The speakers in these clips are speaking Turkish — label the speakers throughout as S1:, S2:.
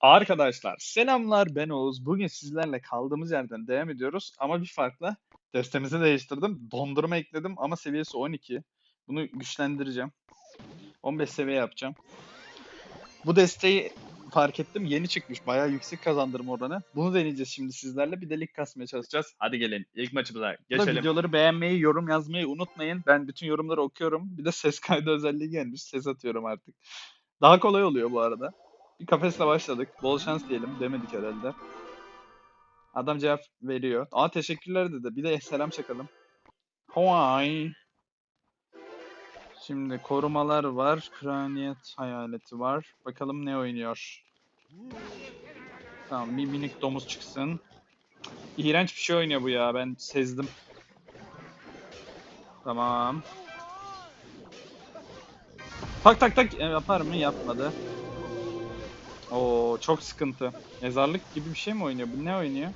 S1: Arkadaşlar selamlar ben Oğuz. Bugün sizlerle kaldığımız yerden devam ediyoruz ama bir farkla destemizi değiştirdim. Dondurma ekledim ama seviyesi 12. Bunu güçlendireceğim. 15 seviye yapacağım. Bu desteği fark ettim yeni çıkmış. Bayağı yüksek kazandırma oranı. Bunu deneyeceğiz şimdi sizlerle. Bir de lig kasmaya çalışacağız. Hadi gelin ilk maçımıza geçelim. Videoları beğenmeyi, yorum yazmayı unutmayın. Ben bütün yorumları okuyorum. Bir de ses kaydı özelliği gelmiş. Ses atıyorum artık. Daha kolay oluyor bu arada. Bir kafesle başladık. Bol şans diyelim. Demedik herhalde. Adam cevap veriyor. Aa teşekkürler dedi. Bir de selam çakalım. Hawaii. Şimdi korumalar var. Kraniyet hayaleti var. Bakalım ne oynuyor. Tamam bir minik domuz çıksın. İğrenç bir şey oynuyor bu ya. Ben sezdim. Tamam. Tak tak tak E, yapar mı? Yapmadı. Oo çok sıkıntı. Mezarlık gibi bir şey mi oynuyor? Bu ne oynuyor?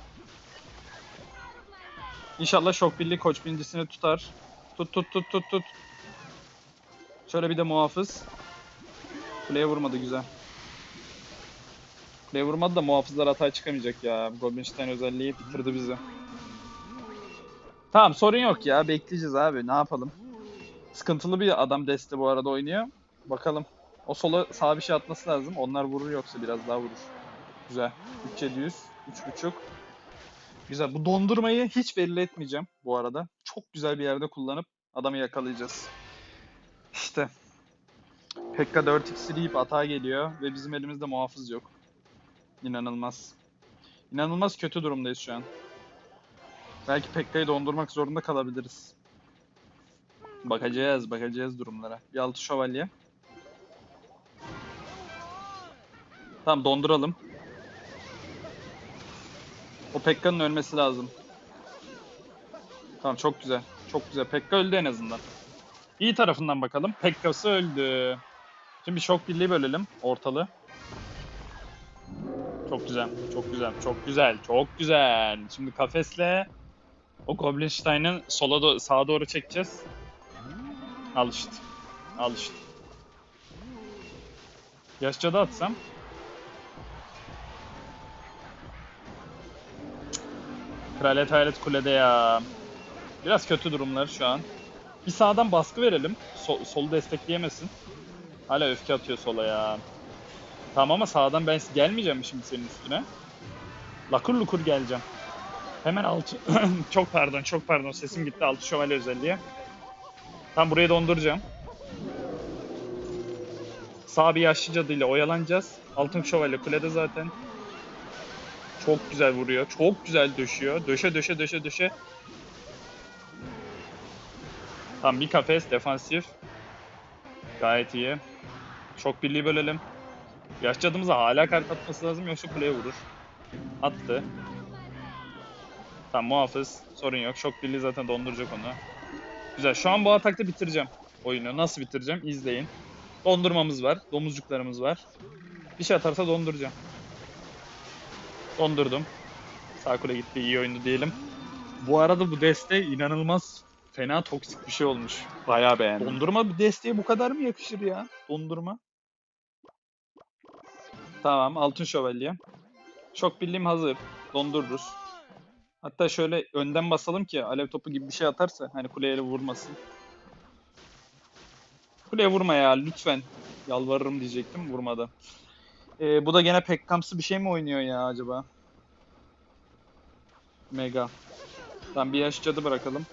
S1: İnşallah şok birliği koç birincisini tutar. Tut tut tut tut tut. Şöyle bir de muhafız. Kuleye vurmadı güzel. Kuleye vurmadı da muhafızlar hata çıkamayacak ya. Goblinstein özelliği bitirdi bizi. Tamam sorun yok ya. Bekleyeceğiz abi. Ne yapalım? Sıkıntılı bir adam deste bu arada oynuyor. Bakalım. O sola sağa bir şey atması lazım. Onlar vurur yoksa biraz daha vurur. Güzel. 3700, 3.5. Güzel. Bu dondurmayı hiç belli etmeyeceğim bu arada. Çok güzel bir yerde kullanıp adamı yakalayacağız. İşte. Pekka 4 iksiriyip atağa geliyor ve bizim elimizde muhafız yok. İnanılmaz. İnanılmaz kötü durumdayız şu an. Belki Pekka'yı dondurmak zorunda kalabiliriz. Bakacağız, bakacağız durumlara. Bir altı şövalye. Tamam donduralım. O Pekka'nın ölmesi lazım. Tamam çok güzel. Çok güzel. Pekka öldü en azından. İyi tarafından bakalım. Pekka'sı öldü. Şimdi şok birliği bölelim ortalığı. Çok güzel. Çok güzel. Çok güzel. Çok güzel. Şimdi kafesle o Goblinstein'ın sola do sağa doğru çekeceğiz. Al işte. Al. Yaşça da atsam. Kraliyet Hayalet Kule'de ya. Biraz kötü durumlar şu an. Bir sağdan baskı verelim. Sol, solu destekleyemesin. Hala öfke atıyor sola ya. Tamam ama sağdan ben gelmeyeceğim şimdi senin üstüne? Lakur lukur geleceğim. Hemen altı... çok pardon çok pardon sesim gitti altı şövalye özelliğe. Tam burayı donduracağım. Sağ bir yaşlı cadıyla oyalanacağız. Altın şövalye kulede zaten. Çok güzel vuruyor. Çok güzel döşüyor. Döşe döşe döşe döşe. Tam bir kafes defansif. Gayet iyi. Çok birliği bölelim. Yaş cadımıza hala kart atması lazım yoksa kuleye vurur. Attı. Tamam muhafız. Sorun yok. Şok birliği zaten donduracak onu. Güzel. Şu an bu atakta bitireceğim oyunu. Nasıl bitireceğim? İzleyin. Dondurmamız var. Domuzcuklarımız var. Bir şey atarsa donduracağım. Dondurdum. Sağ kule gitti. iyi oyundu diyelim. Bu arada bu deste inanılmaz fena toksik bir şey olmuş. Bayağı beğendim. Dondurma bir desteğe bu kadar mı yakışır ya? Dondurma. Tamam altın şövalye. Şok birliğim hazır. Dondururuz. Hatta şöyle önden basalım ki alev topu gibi bir şey atarsa hani kuleye vurmasın. Kuleye vurma ya lütfen. Yalvarırım diyecektim vurmadı. Ee, bu da gene Pekkamsı bir şey mi oynuyor ya acaba? Mega. Tamam bir yaş cadı bırakalım.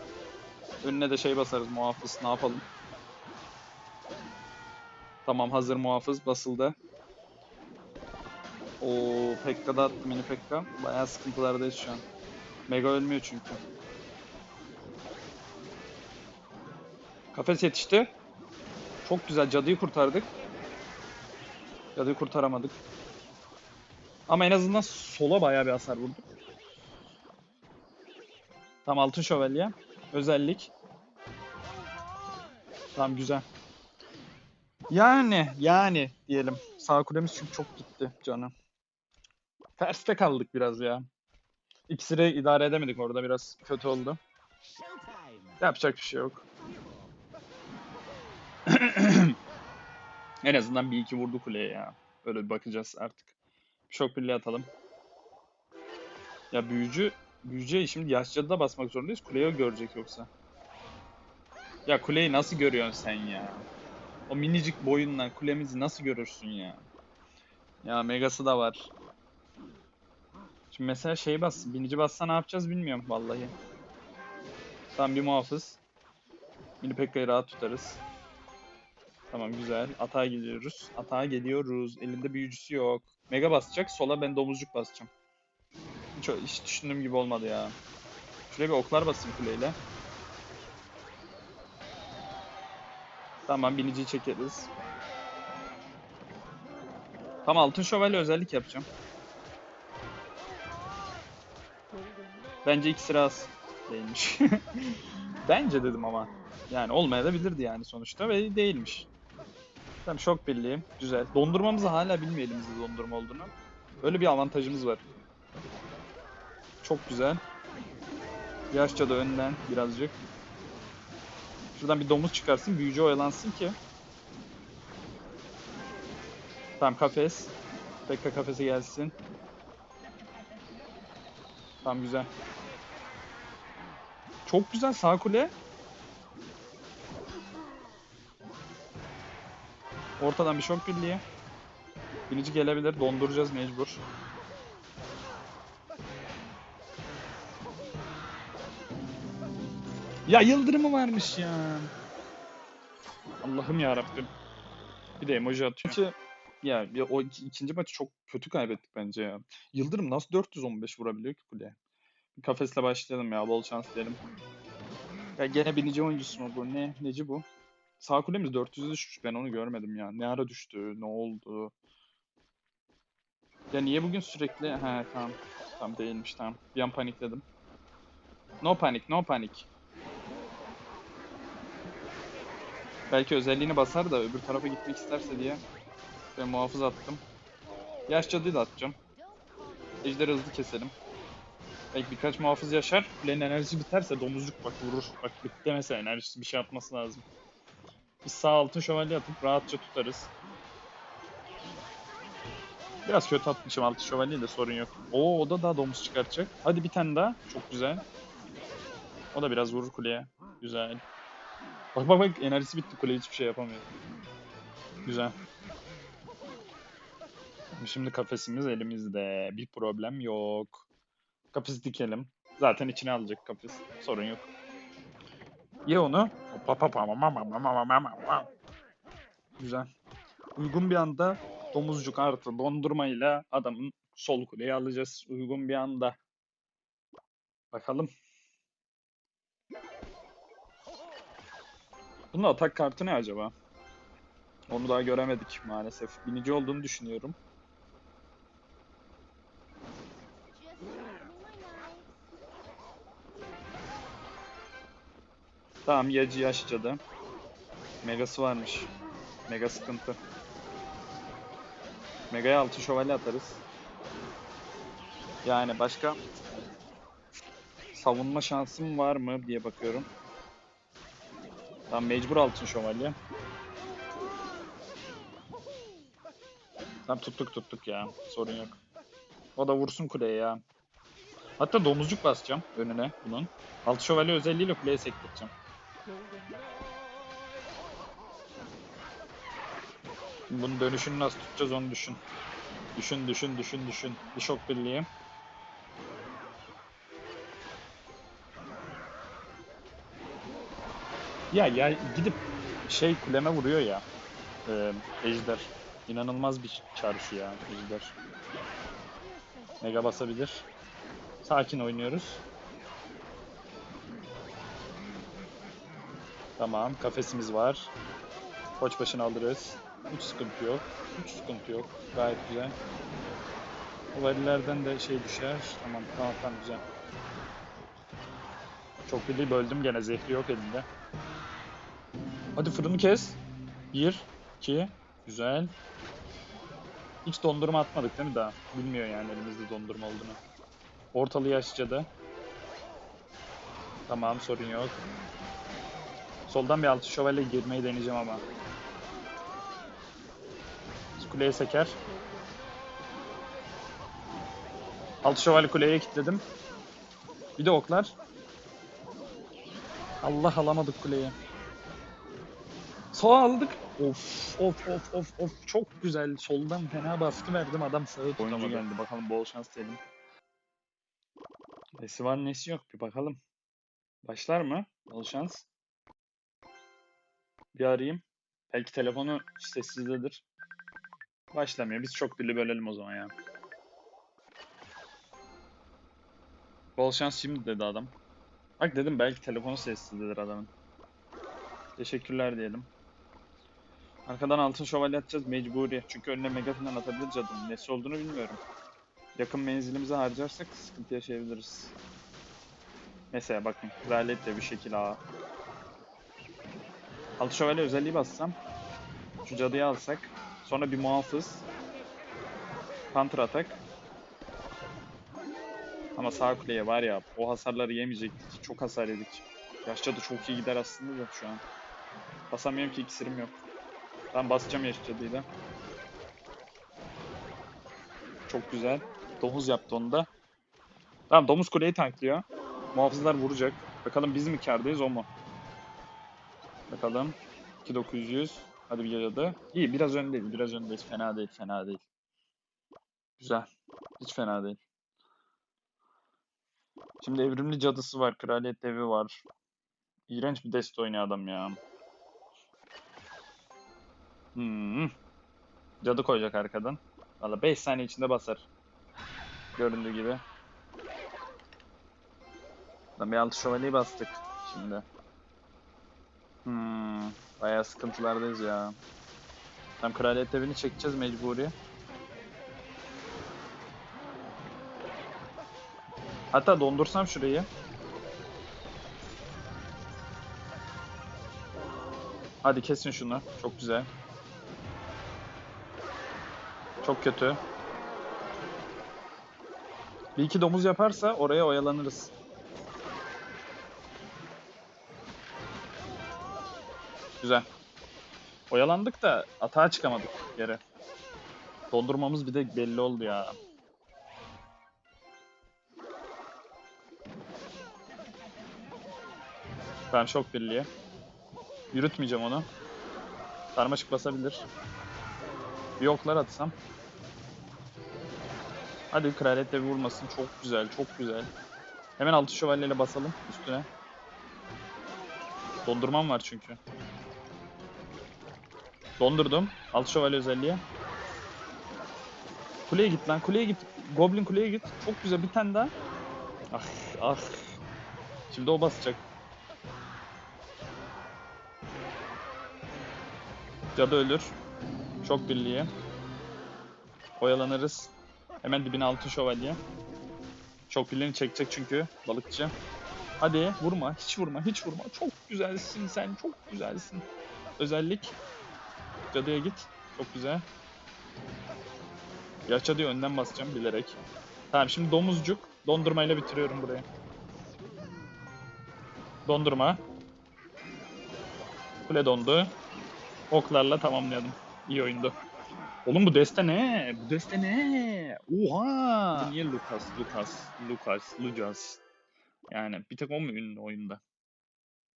S1: Önüne de şey basarız muhafız ne yapalım. Tamam hazır muhafız basıldı. O Pekka da attı mini Pekka. Bayağı sıkıntılardayız şu an. Mega ölmüyor çünkü. Kafes yetişti. Çok güzel cadıyı kurtardık. Cadıyı kurtaramadık. Ama en azından sola bayağı bir hasar vurduk. Tam altın şövalye. Özellik. Tamam güzel. Yani yani diyelim. Sağ kulemiz çünkü çok gitti canım. Terste kaldık biraz ya. İkisini idare edemedik orada biraz kötü oldu. Yapacak bir şey yok. en azından bir iki vurdu kuleye ya. Öyle bir bakacağız artık. Şok birliği atalım. Ya büyücü, büyücüye şimdi yaşlıda basmak zorundayız. Kuleyi o görecek yoksa. Ya kuleyi nasıl görüyorsun sen ya? O minicik boyunla kulemizi nasıl görürsün ya? Ya megası da var. Şimdi mesela şey bas, binici bassa ne yapacağız bilmiyorum vallahi. Tam bir muhafız. Mini Pekka'yı rahat tutarız. Tamam güzel. Atağa gidiyoruz. Atağa geliyoruz. Elinde büyücüsü yok. Mega basacak. Sola ben domuzcuk basacağım. Hiç, hiç düşündüğüm gibi olmadı ya. Şuraya bir oklar basayım kuleyle. Tamam biniciyi çekeriz. Tam altın şövalye özellik yapacağım. Bence iki sıra az değilmiş. Bence dedim ama. Yani olmayabilirdi yani sonuçta ve değilmiş. Tamam şok birliği. Güzel. Dondurmamızı hala bilmiyor elimizde dondurma olduğunu. Öyle bir avantajımız var. Çok güzel. Yaşça da önden birazcık. Şuradan bir domuz çıkarsın. Büyücü oyalansın ki. Tamam kafes. Pekka kafese gelsin. Tamam güzel. Çok güzel sağ kule. Ortadan bir şok birliği. Binici gelebilir. Donduracağız mecbur. Ya yıldırımı varmış ya. Allah'ım ya Rabbim. Bir de emoji atıyor. Maçı, ya, ya o iki- ikinci maçı çok kötü kaybettik bence ya. Yıldırım nasıl 415 vurabiliyor ki kuleye? Kafesle başlayalım ya. Bol şans diyelim. Ya gene binici oyuncusu mu bu? Ne? Neci bu? Sağ kulemiz 400'e düşmüş. Ben onu görmedim ya. Ne ara düştü? Ne oldu? Ya niye bugün sürekli... He tamam. Tamam değilmiş tamam. Bir an panikledim. No panik, no panik. Belki özelliğini basar da öbür tarafa gitmek isterse diye. Ben muhafız attım. Yaş cadıyı da atacağım. Ejderi hızlı keselim. Belki birkaç muhafız yaşar. Kulenin enerjisi biterse domuzcuk bak vurur. Bak bitti mesela enerjisi bir şey yapması lazım. Biz sağ altın şövalye atıp rahatça tutarız. Biraz kötü atmışım altın şövalye de sorun yok. Oo o da daha domuz çıkartacak. Hadi bir tane daha. Çok güzel. O da biraz vurur kuleye. Güzel. Bak bak bak enerjisi bitti kule hiçbir şey yapamıyor. Güzel. Şimdi kafesimiz elimizde. Bir problem yok. Kafesi dikelim. Zaten içine alacak kafes. Sorun yok. Ye onu. Güzel. Uygun bir anda domuzcuk artı dondurmayla adamın sol kuleyi alacağız. Uygun bir anda. Bakalım. Bunun atak kartı ne acaba? Onu daha göremedik maalesef. Binici olduğunu düşünüyorum. Tamam yacı yaş cadı. Megası varmış. Mega sıkıntı. Mega'ya altı şövalye atarız. Yani başka savunma şansım var mı diye bakıyorum. Tamam mecbur altın şövalye. Tamam tuttuk tuttuk ya. Sorun yok. O da vursun kuleye ya. Hatta domuzcuk basacağım önüne bunun. Altı şövalye özelliğiyle kuleye sektireceğim. Bunun dönüşünü nasıl tutacağız onu düşün. Düşün düşün düşün düşün. Bir şok birliği. Ya ya gidip şey kuleme vuruyor ya. E, ejder. İnanılmaz bir çarşı ya ejder. Mega basabilir. Sakin oynuyoruz. Tamam kafesimiz var. Koç başını alırız. Hiç sıkıntı yok. Hiç sıkıntı yok. Gayet güzel. O varilerden de şey düşer. Tamam tamam tamam güzel. Çok birliği böldüm gene zehri yok elinde. Hadi fırını kes. Bir, iki, güzel. Hiç dondurma atmadık değil mi daha? Bilmiyor yani elimizde dondurma olduğunu. Ortalı yaşça da. Tamam sorun yok. Soldan bir altı şövalye girmeyi deneyeceğim ama. Kuleye seker. Altı şövalye kuleye kilitledim. Bir de oklar. Allah alamadık kuleyi. Sağ aldık. Of of of of of çok güzel. Soldan fena baskı verdim adam sağı tutamadı.
S2: Oyuncu
S1: geldi bakalım bol şans diyelim. Nesi var nesi yok bir bakalım. Başlar mı? Bol şans. Bir arayayım. Belki telefonu sessizdedir. Başlamıyor. Biz çok birli bölelim o zaman ya. Bol şans şimdi dedi adam. Bak dedim belki telefonu sessizdedir adamın. Teşekkürler diyelim. Arkadan altın şövalye atacağız mecburi. Çünkü önüne mega falan atabilir. Nesi olduğunu bilmiyorum. Yakın menzilimizi harcarsak sıkıntı yaşayabiliriz. Mesela bakın kraliyet de bir şekil ağa. Altı şövalye özelliği bassam. Şu cadıyı alsak. Sonra bir muhafız. Counter atak. Ama sağ kuleye var ya o hasarları yemeyecektik. Çok hasar yedik. Yaş cadı çok iyi gider aslında da şu an. Basamıyorum ki iksirim yok. Ben basacağım yaş cadıyı da. Çok güzel. Domuz yaptı onu da. Tamam domuz kuleyi tanklıyor. Muhafızlar vuracak. Bakalım biz mi kardayız o mu? Bakalım. 2900. Hadi bir cadı. İyi biraz öndeyiz. Biraz öndeyiz. Fena değil. Fena değil. Güzel. Hiç fena değil. Şimdi evrimli cadısı var. Kraliyet devi var. İğrenç bir deste oynuyor adam ya. Hmm. Cadı koyacak arkadan. Valla 5 saniye içinde basar. Göründüğü gibi. Lan bir altı şövalyeyi bastık şimdi. Hmm. Bayağı sıkıntılardayız ya. Tam kraliyet evini çekeceğiz mecburi. Hatta dondursam şurayı. Hadi kesin şunu. Çok güzel. Çok kötü. Bir iki domuz yaparsa oraya oyalanırız. Güzel. Oyalandık da atağa çıkamadık yere. Dondurmamız bir de belli oldu ya. Ben şok birliği. Yürütmeyeceğim onu. Sarmaşık basabilir. Bir oklar atsam. Hadi kraliyet de bir vurmasın. Çok güzel, çok güzel. Hemen altı şövalyeyle basalım üstüne. Dondurmam var çünkü. Dondurdum. Altı şövalye özelliği. Kuleye git lan, kuleye git. Goblin kuleye git. Çok güzel bir tane daha. Ah, ah. Şimdi o basacak. Cadı ölür. Çok birliği. Oyalanırız. Hemen dibine altın şövalye. Çok birliğini çekecek çünkü balıkçı. Hadi vurma, hiç vurma, hiç vurma. Çok güzelsin sen, çok güzelsin. Özellik. Cadıya git. Çok güzel. Ya önden basacağım bilerek. Tamam şimdi domuzcuk. Dondurmayla bitiriyorum burayı. Dondurma. Kule dondu. Oklarla tamamlayalım. İyi oyundu. Oğlum bu deste ne? Bu deste ne? Oha! Niye Lucas, Lucas, Lucas, Lucas? Yani bir tek o mu ünlü oyunda?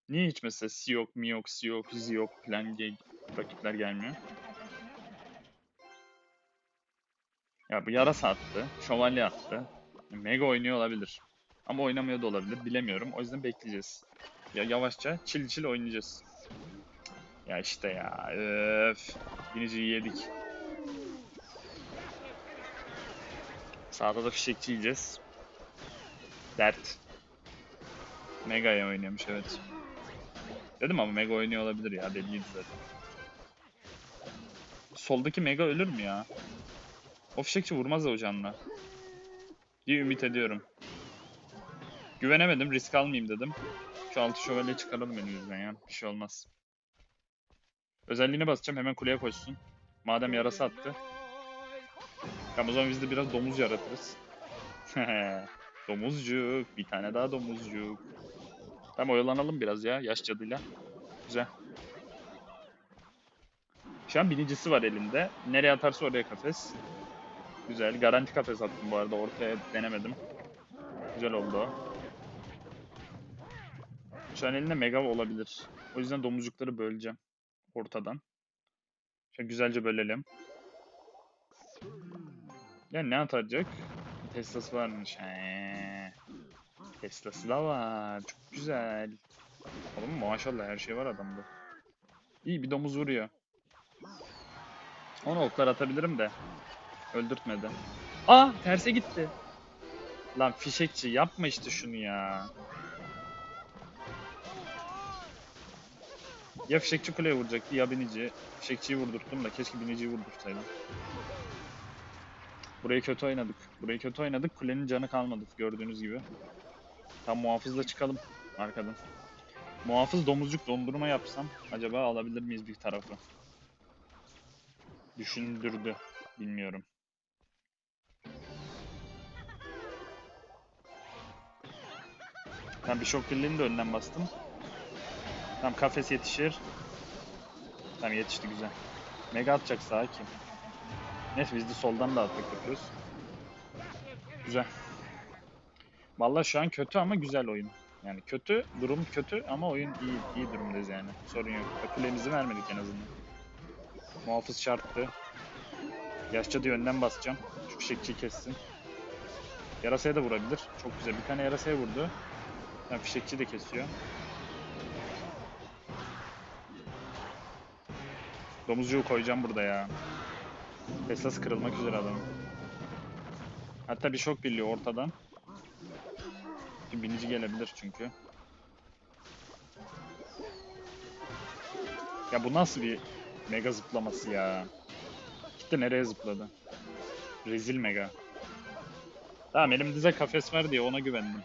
S1: Niye hiç mesela Siyok, Miyok, Siyok, Ziyok diye rakipler gelmiyor? Ya bu yarasa attı, şövalye attı. Mega oynuyor olabilir. Ama oynamıyor da olabilir, bilemiyorum. O yüzden bekleyeceğiz. Ya yavaşça, çil çil oynayacağız. Ya işte ya. Öf. Biniciyi yedik. Sağda da fişekçi yiyeceğiz. Dert. Mega'ya oynuyormuş evet. Dedim ama Mega oynuyor olabilir ya. Belliydi zaten. Soldaki Mega ölür mü ya? O fişekçi vurmaz o canla. diye ümit ediyorum. Güvenemedim. Risk almayayım dedim. Şu altı şövalye çıkaralım elimizden ya. Bir şey olmaz. Özelliğine basacağım hemen kuleye koşsun. Madem yarası attı. Tamam o zaman biz de biraz domuz yaratırız. domuzcuk. Bir tane daha domuzcuk. Tamam oyalanalım biraz ya yaş cadıyla. Güzel. Şu an binicisi var elinde. Nereye atarsa oraya kafes. Güzel. Garanti kafes attım bu arada. Ortaya denemedim. Güzel oldu. Şu an elinde mega olabilir. O yüzden domuzcukları böleceğim. Ortadan. Şöyle güzelce bölelim. Ya ne atacak? Tesla'sı varmış. He. Tesla'sı da var. Çok güzel. Oğlum maşallah her şey var adamda. İyi bir domuz vuruyor. Ona oklar atabilirim de. Öldürtmedi. Aa terse gitti. Lan fişekçi yapma işte şunu ya. Ya fişekçi kuleye vuracaktı ya binici. Fişekçiyi vurdurttum da keşke biniciyi vurdursaydım. Burayı kötü oynadık. Burayı kötü oynadık. Kulenin canı kalmadı gördüğünüz gibi. Tam muhafızla çıkalım arkadan. Muhafız domuzcuk dondurma yapsam acaba alabilir miyiz bir tarafı? Düşündürdü. Bilmiyorum. Ben bir şok birliğini de önden bastım. Tam kafes yetişir. Tamam yetişti güzel. Mega atacak sağa kim? Neyse biz de soldan da attık yapıyoruz. Güzel. Vallahi şu an kötü ama güzel oyun. Yani kötü, durum kötü ama oyun iyi, iyi durumdayız yani. Sorun yok. Kulemizi vermedik en azından. Muhafız şarttı. Yaşça da yönden basacağım. Şu fişekçiyi kessin. Yarasaya da vurabilir. Çok güzel. Bir tane yarasaya vurdu. Yani fişekçi de kesiyor. Domuzcuğu koyacağım burada ya. Tesla'sı kırılmak üzere adamın. Hatta bir şok birliği ortadan. Bir binici gelebilir çünkü. Ya bu nasıl bir mega zıplaması ya? Gitti nereye zıpladı? Rezil mega. Tamam elimizde kafes var diye ona güvendim.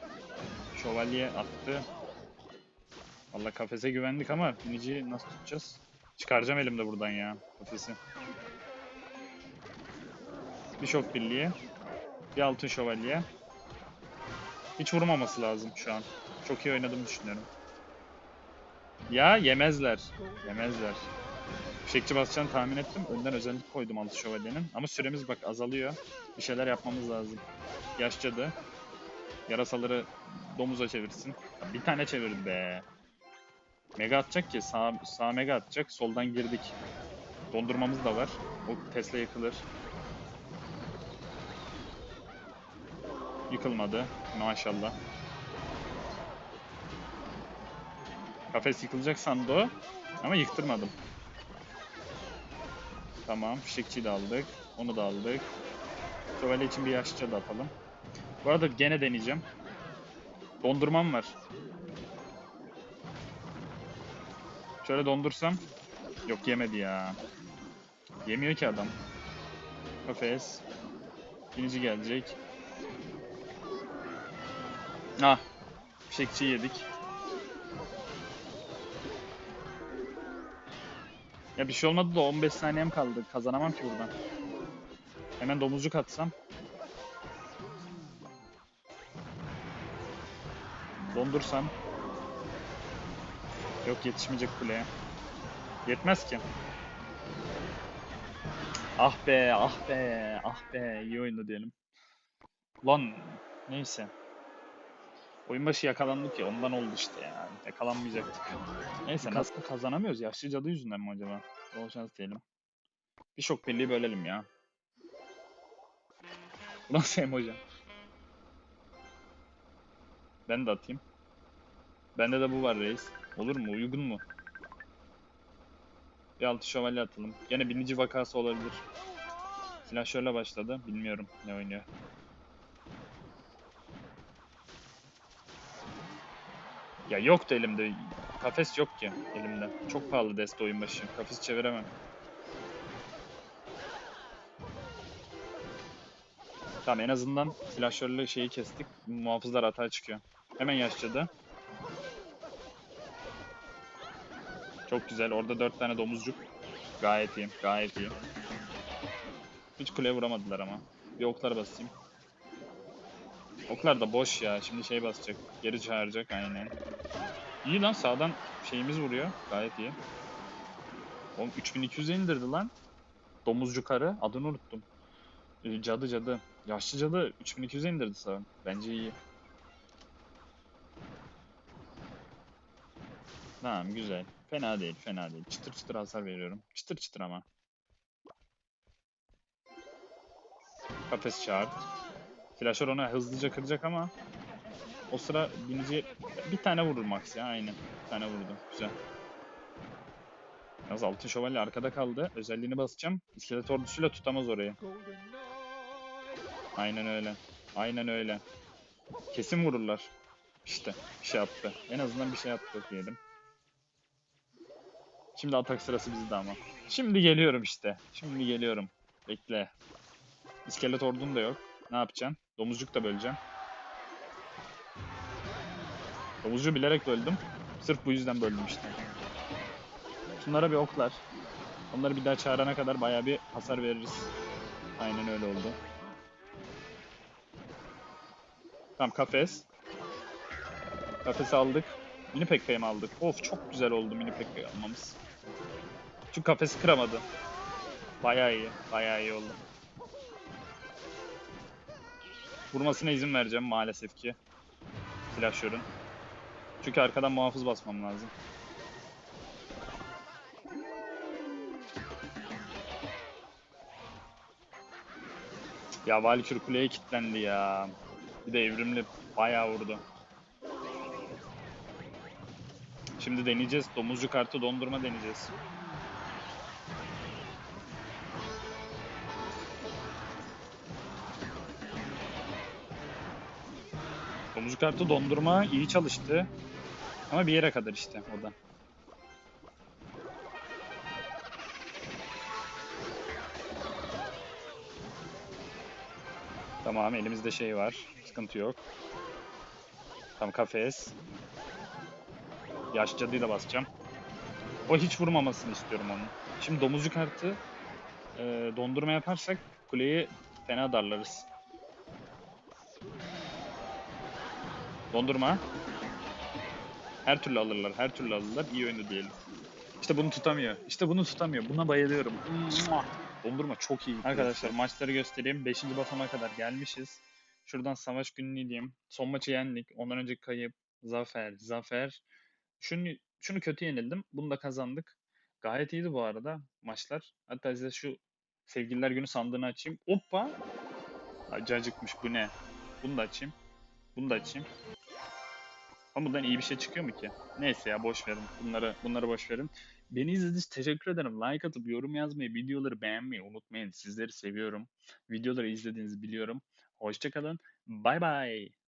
S1: Şövalye attı. Valla kafese güvendik ama biniciyi nasıl tutacağız? Çıkaracağım elimde buradan ya kafesi. Bir şok birliği. Bir altın şövalye. Hiç vurmaması lazım şu an. Çok iyi oynadığımı düşünüyorum. Ya yemezler. Yemezler. Fişekçi basacağını tahmin ettim. Önden özellik koydum altı şövalyenin. Ama süremiz bak azalıyor. Bir şeyler yapmamız lazım. Yaşcadı. Yarasaları domuza çevirsin. Bir tane çevirdi be. Mega atacak ki sağ, sağ mega atacak. Soldan girdik. Dondurmamız da var. O Tesla yıkılır. Yıkılmadı. Maşallah. Kafes yıkılacak sandı o. Ama yıktırmadım. Tamam. Fişekçiyi de aldık. Onu da aldık. Şövalye için bir yaşça da atalım. Bu arada gene deneyeceğim. Dondurmam var. Şöyle dondursam. Yok yemedi ya. Yemiyor ki adam. Kafes. İkinci gelecek. Ah. Fişekçi yedik. Ya bir şey olmadı da 15 saniyem kaldı. Kazanamam ki buradan. Hemen domuzcuk atsam. Dondursam. Yok yetişmeyecek kuleye. Yetmez ki. Ah be, ah be, ah be. İyi oyundu diyelim. Lan neyse. Oyun başı yakalandık ya ondan oldu işte ya. Yakalanmayacaktık. Neyse nasıl kazanamıyoruz? Yaşlı cadı yüzünden mi acaba? Bol şans diyelim. Bir şok birliği bölelim ya. Bu nasıl emoji? Ben de atayım. Bende de bu var reis. Olur mu? Uygun mu? Bir altı şövalye atalım. Gene binici vakası olabilir. Silah şöyle başladı. Bilmiyorum ne oynuyor. Ya yoktu elimde. Kafes yok ki elimde. Çok pahalı deste oyun başı. Kafes çeviremem. Tamam en azından silahşörlü şeyi kestik. Muhafızlar hata çıkıyor. Hemen yaşladı. Çok güzel. Orada dört tane domuzcuk. Gayet iyi. Gayet iyi. Hiç kuleye vuramadılar ama. Bir oklar basayım. Oklar da boş ya. Şimdi şey basacak. Geri çağıracak aynen. İyi lan sağdan şeyimiz vuruyor. Gayet iyi. Oğlum 3200'e indirdi lan. Domuzcu karı. Adını unuttum. Ee, Cadı cadı. Yaşlı cadı 3200'e indirdi sağ. Bence iyi. Tamam güzel. Fena değil fena değil. Çıtır çıtır hasar veriyorum. Çıtır çıtır ama. Kafes çağır. Flasher ona hızlıca kıracak ama o sıra binici bir tane vurur max ya aynen. Bir tane vurdu. Güzel. Yalnız altın şövalye arkada kaldı. Özelliğini basacağım. İskelet ordusuyla tutamaz orayı. Aynen öyle. Aynen öyle. Kesin vururlar. İşte bir şey attı. En azından bir şey attı diyelim. Şimdi atak sırası bizde ama. Şimdi geliyorum işte. Şimdi geliyorum. Bekle. İskelet ordun da yok. Ne yapacaksın? Domuzcuk da böleceğim. Domuzcuğu bilerek böldüm. Sırf bu yüzden böldüm işte. Şunlara bir oklar. Onları bir daha çağırana kadar bayağı bir hasar veririz. Aynen öyle oldu. Tamam kafes. Kafesi aldık. Mini Pekka'yı mı aldık? Of çok güzel oldu Mini Pekka'yı almamız. Çünkü kafesi kıramadı. Bayağı iyi. Bayağı iyi oldu. Vurmasına izin vereceğim maalesef ki. Flashör'ün. Çünkü arkadan muhafız basmam lazım. Ya Valkür kuleye kilitlendi ya. Bir de evrimli bayağı vurdu. Şimdi deneyeceğiz. Domuzcu kartı dondurma deneyeceğiz. Domuzcu kartı dondurma iyi çalıştı. Ama bir yere kadar işte o da. Tamam elimizde şey var. Sıkıntı yok. Tam kafes. Yaş cadıyı da basacağım. O hiç vurmamasını istiyorum onun. Şimdi domuzcu kartı e, dondurma yaparsak kuleyi fena darlarız. Dondurma. Her türlü alırlar, her türlü alırlar. İyi oyunu diyelim. İşte bunu tutamıyor. İşte bunu tutamıyor. Buna bayılıyorum. Dondurma çok iyi. Arkadaşlar maçları göstereyim. 5. basamağa kadar gelmişiz. Şuradan savaş gününü diyeyim. Son maçı yendik. Ondan önce kayıp, zafer, zafer. Şunu, şunu kötü yenildim. Bunu da kazandık. Gayet iyiydi bu arada maçlar. Hatta size şu sevgililer günü sandığını açayım. Hoppa! Acayacıkmış bu ne? Bunu da açayım. Bunu da açayım. Ama bundan iyi bir şey çıkıyor mu ki? Neyse ya boş verin. Bunları bunları boş verin. Beni izlediğiniz teşekkür ederim. Like atıp yorum yazmayı, videoları beğenmeyi unutmayın. Sizleri seviyorum. Videoları izlediğinizi biliyorum. Hoşçakalın. Bay bay.